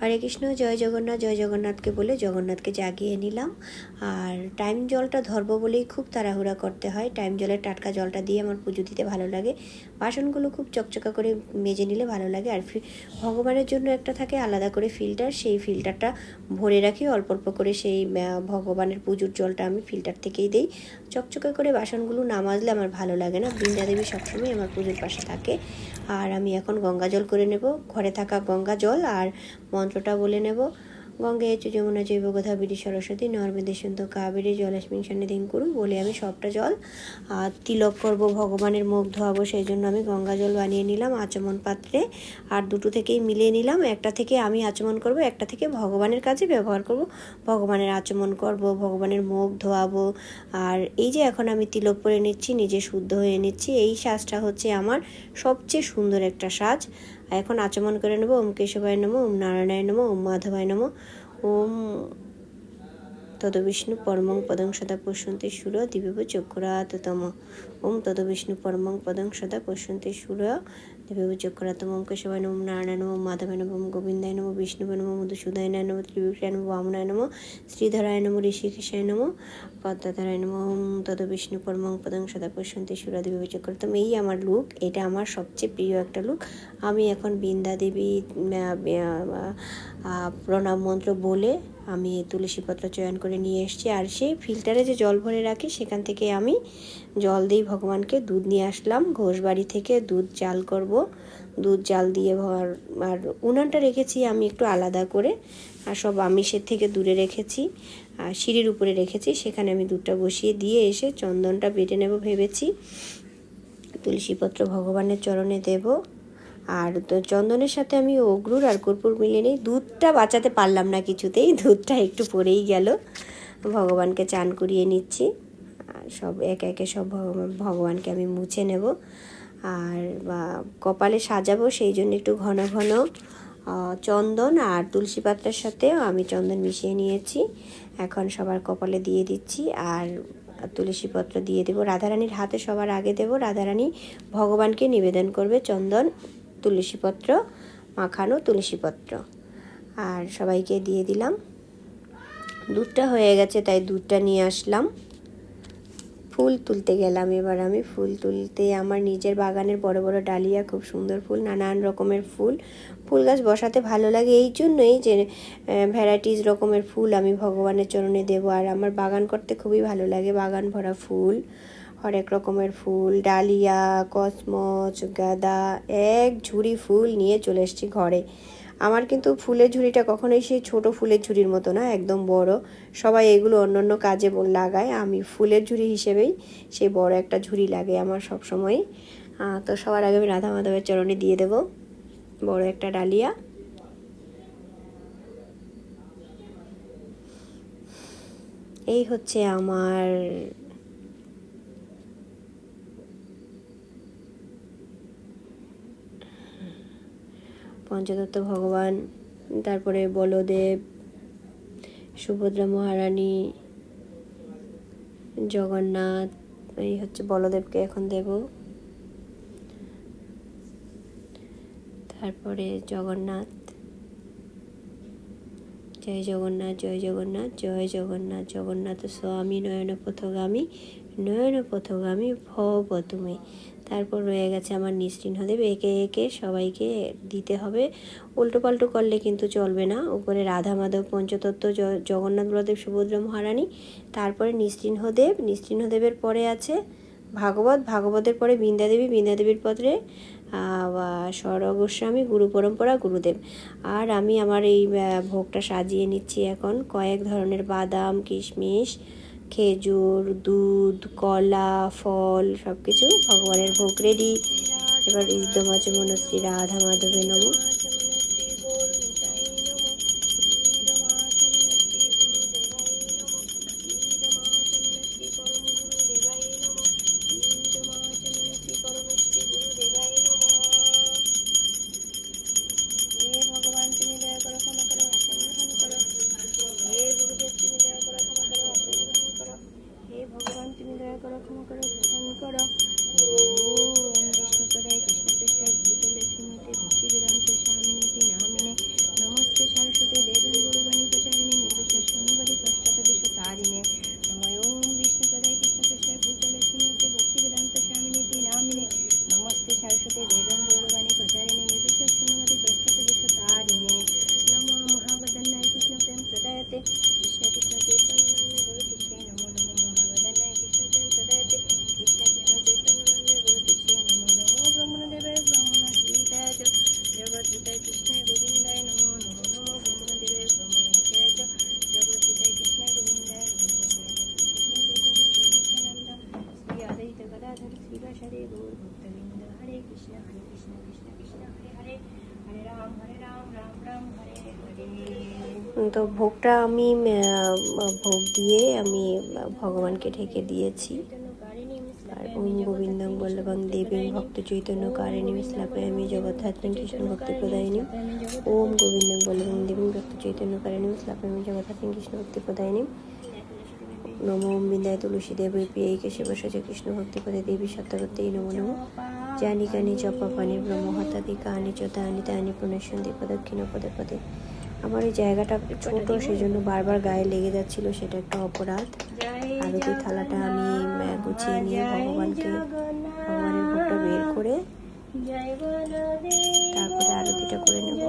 হরে কৃষ্ণ, জয় জগন্নাথ, জয় জগন্নাথকে বলে জগন্নাথকে জাগিয়ে নিলাম। আর টাইম জলটা ধরবো বলেই খুব তাড়াহুড়া করতে হয়। টাইম জলের টাটকা জলটা দিয়ে আমার পুজো দিতে ভালো লাগে। বাসনগুলো খুব চকচকা করে মেজে নিলে ভালো লাগে। আর ভগবানের জন্য একটা থাকে আলাদা করে ফিল্টার। সেই ফিল্টারটা ভরে রাখি। অল্প অল্প করে সেই ভগবানের পুজোর জলটা আমি ফিল্টার থেকেই দিই। চকচকা করে বাসনগুলো না মাজলে আমার ভালো লাগে না। বৃন্দা দেবী সবসময় আমার পুজোর পাশে থাকে। আর আমি এখন গঙ্গা জল করে নেব। ঘরে থাকা গঙ্গা জল আর মন্ত্রটা বলে নেব। গঙ্গে চ যমুনা জৈব কথা বিড়ি, সরস্বতী, নর্মেদে সুন্দর কাবেরী জলাস্মিন সন্নিধিন করু বলে আমি সবটা জল। আর তিলক করব ভগবানের মুখ ধোয়াবো, সেই জন্য আমি গঙ্গা জল বানিয়ে নিলাম আচমন পাত্রে। আর দুটো থেকেই মিলিয়ে নিলাম, একটা থেকে আমি আচমন করব, একটা থেকে ভগবানের কাজে ব্যবহার করব। ভগবানের আচমন করব, ভগবানের মুখ ধোয়াবো। আর এই যে এখন আমি তিলক পরে নিচ্ছি, নিজে শুদ্ধ হয়ে নিচ্ছি, এই সাজটা হচ্ছে আমার সবচেয়ে সুন্দর একটা সাজ এখন আচমন করে নেব, ওম কেশবায় নমো ওম নারায়ণায় নমো ওম মাধবায় নমো ওম তদবিষ্ণু পরমং পদং সদা পশ্যন্তি সুর দিবেব চক্রাততম ওম তদবিষ্ণু পরমং পদং সদা পশ্যন্তি সুর চক্রাতম ওম কেশবায় নম নারায়ণ নম ওম গোবিন্দায় নম বিষ্ণুবায় নম মধুসূদায় নম ত্রিবিক্রায় নম বামনায় নম শ্রীধরায় নম ঋষিকেশায় নম পদ্মাধারায় নম ওম তদবিষ্ণু পরমং পদং সদা পশ্যন্তি সুর দিবেব চক্রাতম এই আমার লুক এটা আমার সবচেয়ে প্রিয় একটা লুক আমি এখন বৃন্দা দেবী প্রণাম মন্ত্র বলে আমি তুলসী পত্র চয়ন করে নিয়ে এসেছি আর সেই ফিল্টারে যে জল ভরে রাখি সেখান থেকে আমি জল দিই ভগবানকে দুধ নিয়ে আসলাম। ঘোষবাড়ি থেকে দুধ জাল করব। দুধ জাল দিয়ে ভর, আর উনানটা রেখেছি আমি একটু আলাদা করে, আর সব আমিষের থেকে দূরে রেখেছি, আর সিঁড়ির উপরে রেখেছি। সেখানে আমি দুধটা বসিয়ে দিয়ে এসে চন্দনটা বেটে নেব ভেবেছি। তুলসীপত্র ভগবানের চরণে দেব। আর চন্দনের সাথে আমি অগ্রুর আর কর্পূর মিলিয়ে নিই। দুধটা বাঁচাতে পারলাম না কিছুতেই। দুধটা একটু পড়েই গেল। ভগবানকে চান করিয়ে নিচ্ছি। সব একে একে সব ভগবান- ভগবানকে আমি মুছে নেব। আর, বা, কপালে সাজাবো, সেই জন্য একটু ঘন ঘন চন্দন আর তুলসী পাতার সাথে আমি চন্দন মিশিয়ে নিয়েছি। এখন সবার কপালে দিয়ে দিচ্ছি আর তুলসী পত্র দিয়ে দেবো। রাধারানীর হাতে সবার আগে দেবো। রাধারানী ভগবানকে নিবেদন করবে চন্দন তুলসীপত্র মাখানো তুলসীপত্র আর সবাইকে দিয়ে দিলাম। দুধটা হয়ে গেছে, তাই দুধটা নিয়ে আসলাম। ফুল তুলতে গেলাম এবার আমি। ফুল তুলতে আমার নিজের বাগানের বড় বড় ডালিয়া, খুব সুন্দর ফুল, নানান রকমের ফুল। ফুল গাছ বসাতে ভালো লাগে এই জন্যই যে ভ্যারাইটিস রকমের ফুল আমি ভগবানের চরণে দেবো। আর আমার বাগান করতে খুবই ভালো লাগে, বাগান ভরা ফুল, হরেক রকমের ফুল, ডালিয়া, কসমচ, গাঁদা, এক ঝুড়ি ফুল নিয়ে চলে এসেছি ঘরে। আমার কিন্তু ফুলের ঝুড়িটা কখনোই সেই ছোট ফুলের ঝুড়ির মতো না, একদম বড়। সবাই এগুলো অন্য অন্য কাজে লাগায়। আমি ফুলের ঝুড়ি হিসেবেই সেই বড় একটা ঝুড়ি লাগে আমার সব সময় তো সবার আগে আমি রাধা মাধবের চরণে দিয়ে দেব। বড় একটা ডালিয়া। এই হচ্ছে আমার পঞ্চদত্ত ভগবান, তারপরে বলদেব, সুভদ্রা মহারানী, জগন্নাথ, এই হচ্ছে বলদেবকে এখন দেব। তারপরে জগন্নাথ। জয় জগন্নাথ জয় জগন্নাথ জয় জগন্নাথ জগন্নাথ স্বামী নয়ন পথগামী নয়ন পথগামী ভব তুমি তারপর রয়ে গেছে আমার নিশ্চিহ্নদেব একে একে সবাইকে দিতে হবে। উল্টো পাল্টো করলে কিন্তু চলবে না। উপরে রাধা মাধব পঞ্চতত্ত্ব জগন্নাথ বলদেব, সুভদ্রা মহারানী, তারপরে নিশ্চিহ্নদেব নিশ্চিহ্নদেবের পরে আছে ভাগবত। ভাগবতের পরে বৃন্দাদেবী। বৃন্দাদেবীর পত্রে স্বর গোস্বামী গুরু পরম্পরা, গুরুদেব। আর আমি আমার এই ভোগটা সাজিয়ে নিচ্ছি এখন। কয়েক ধরনের বাদাম, কিশমিশ খেজুর, দুধ, কলা, ফল সব কিছু ভগবানের ভোগ রেডি এবার ইদমাচ মনশ্রী রাধা মাধবে নম। তো ভোগটা আমি ভোগ দিয়ে আমি ভগবানকে ঢেকে দিয়েছি। আর ওম গোবিন্দম বল্লভং দেবী ভক্ত চৈতন্য কারিণী শ্লাপায়ামি জগদ্ধাত্মী কৃষ্ণ ভক্তি প্রদায়নি ওম গোবিন্দম বল্লভং দেবী ভক্ত চৈতন্য কারিণী আমি জগদ্ধাত্মী কৃষ্ণ ভক্তি প্রদায়নি নমো বিন্দায় তুলসী দেবী প্রিয় কেশব সজ কৃষ্ণ ভক্তিপদে দেবী সত্যগত্যই নম নম। জানি কানি ব্রহ্ম পানি ব্রহ্মহতাদি কাহানি চতাহানি তাহানি পুনঃসন্ধি প্রদক্ষিণ পদে পদে। আমার এই জায়গাটা ছোট সেই জন্য বারবার গায়ে লেগে যাচ্ছিল, সেটা একটা অপরাধ। আর ওই থালাটা আমি গুছিয়ে নিয়ে ভগবানকে, ভগবানের ভোগটা বের করে তারপরে আরতিটা করে নেব।